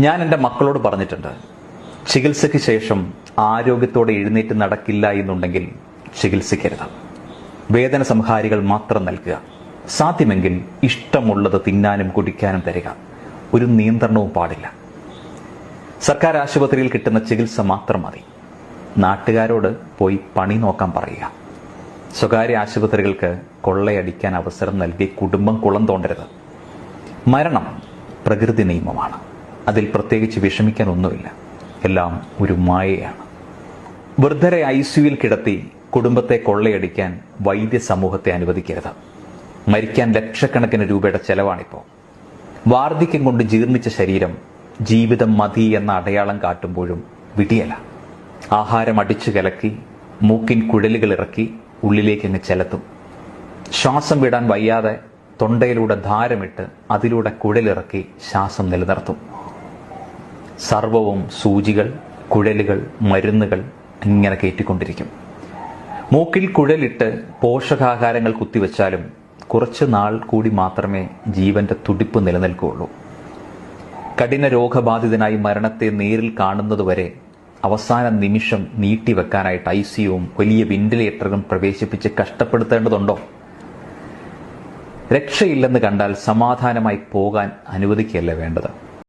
ഞാൻ എന്റെ മക്കളോട് പറഞ്ഞിട്ടുണ്ട് ചികിത്സയ്ക്ക് ശേഷം ആരോഗ്യത്തോടെ എഴുന്നേറ്റ് നടക്കില്ല എന്നുണ്ടെങ്കിൽ ചികിത്സിക്കരുത്. വേദന സംഹാരികൾ മാത്രം നൽകുക. സാധ്യമെങ്കിൽ ഇഷ്ടമുള്ളത് തിന്നാനും കുടിക്കാനും തരിക. ഒരു നിയന്ത്രണവും പാടില്ല. സർക്കാർ ആശുപത്രിയിൽ കിട്ടുന്ന ചികിത്സ മാത്രം മതി. നാട്ടുകാരോട് പോയി പണി നോക്കാൻ പറയുക. സ്വകാര്യ ആശുപത്രികൾക്ക് കൊള്ളയടിക്കാൻ അവസരം നൽകി കുടുംബം കുളം തോണ്ടരുത്. മരണം പ്രകൃതി നിയമമാണ്. അതിൽ പ്രത്യേകിച്ച് വിഷമിക്കാൻ ഒന്നുമില്ല എല്ലാം ഒരു മായയാണ്. വൃദ്ധരെ ഐ സിയുയിൽ കിടത്തി കുടുംബത്തെ കൊള്ളയടിക്കാൻ വൈദ്യസമൂഹത്തെ അനുവദിക്കരുത്. മരിക്കാൻ ലക്ഷക്കണക്കിന് രൂപയുടെ ചെലവാണിപ്പോൾ വാർദ്ധക്യം കൊണ്ട് ജീർണിച്ച ശരീരം ജീവിതം മതി എന്ന അടയാളം കാട്ടുമ്പോഴും വിടിയല. ആഹാരം അടിച്ചു കലക്കി മൂക്കിൻ കുഴലുകൾ ഇറക്കി ഉള്ളിലേക്ക് അങ്ങ് ചെലത്തും. ശ്വാസം വിടാൻ വയ്യാതെ തൊണ്ടയിലൂടെ ധാരമിട്ട് അതിലൂടെ കുഴലിറക്കി ശ്വാസം നിലനിർത്തും. സർവവും സൂചികൾ കുഴലുകൾ മരുന്നുകൾ ഇങ്ങനെ കയറ്റിക്കൊണ്ടിരിക്കും മൂക്കിൽ കുഴലിട്ട് പോഷകാഹാരങ്ങൾ കുത്തിവെച്ചാലും കുറച്ച് നാൾ കൂടി മാത്രമേ ജീവന്റെ തുടിപ്പ് നിലനിൽക്കുകയുള്ളൂ. കഠിന രോഗബാധിതനായി മരണത്തെ നേരിൽ കാണുന്നതുവരെ അവസാന നിമിഷം നീട്ടിവെക്കാനായിട്ട് ഐ സിയുവും വലിയ വെന്റിലേറ്ററും പ്രവേശിപ്പിച്ച് കഷ്ടപ്പെടുത്തേണ്ടതുണ്ടോ? രക്ഷയില്ലെന്ന് കണ്ടാൽ സമാധാനമായി പോകാൻ അനുവദിക്കുകയല്ലേ വേണ്ടത്?